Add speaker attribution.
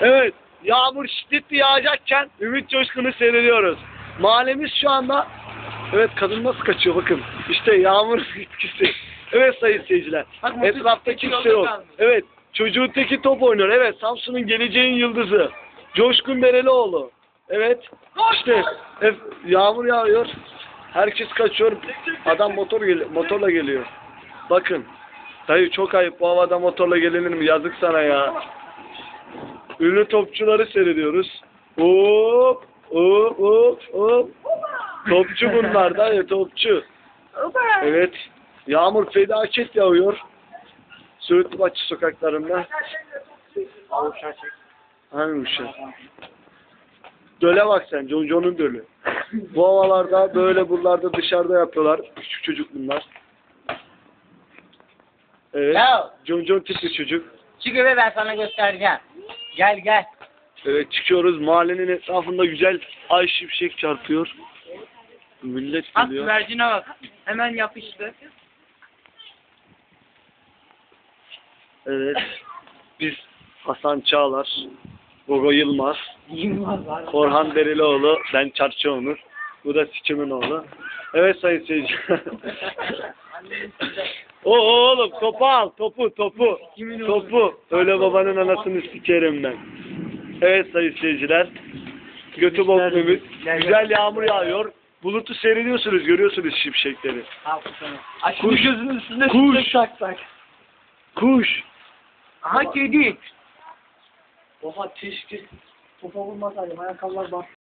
Speaker 1: Evet, yağmur şiddetli yağacakken Ümit Coşkun'u seyrediyoruz. Mahallemiz şu anda, evet kadın nasıl kaçıyor bakın. İşte yağmur etkisi. Evet sayın seyirciler. Etraftaki yok. Evet, çocuğun teki top oynuyor. Evet, Samsun'un geleceğin yıldızı. Coşkun Derelioğlu. Evet, işte hep yağmur yağıyor. Herkes kaçıyor. Adam motor gel motorla geliyor. Bakın. Dayı çok ayıp bu havada motorla gelinir mi? Yazık sana ya. Ünlü topçuları seyrediyoruz. Hop hop hop hop. Topçu bunlar da ya topçu. Evet. Yağmur felaket yağıyor. Söğütlü Bahçe sokaklarında. Hangi uşak? Döle bak sen, John John'un dölü. Bu havalarda böyle buralarda dışarıda yapıyorlar. Küçük çocuk bunlar. Evet. John tipli çocuk.
Speaker 2: çık eve ben sana göstereceğim. Gel gel.
Speaker 1: Evet çıkıyoruz. Mahallenin etrafında güzel ay şimşek çarpıyor. Millet
Speaker 2: At
Speaker 1: geliyor.
Speaker 2: güvercine bak. Hemen yapıştı.
Speaker 1: Evet. Biz Hasan Çağlar, Gogo Yılmaz,
Speaker 2: Yılmaz var.
Speaker 1: Korhan Derilioğlu, ben Çarşı Onur. Bu da Sikimin oğlu. Evet sayın seyirciler. o oğlum topu al topu topu. Topu. Öyle babanın anasını sikerim ben. Evet sayın seyirciler. Götü bok Ümit. Güzel yağmur yağıyor. Bulutu seyrediyorsunuz, görüyorsunuz şimşekleri. Kuş.
Speaker 2: gözünün üstünde
Speaker 1: Kuş.
Speaker 2: şimşek taksak.
Speaker 1: Kuş.
Speaker 2: Aha kedi.
Speaker 3: Oha keşke topa vurmasaydım ayakkabılar bak.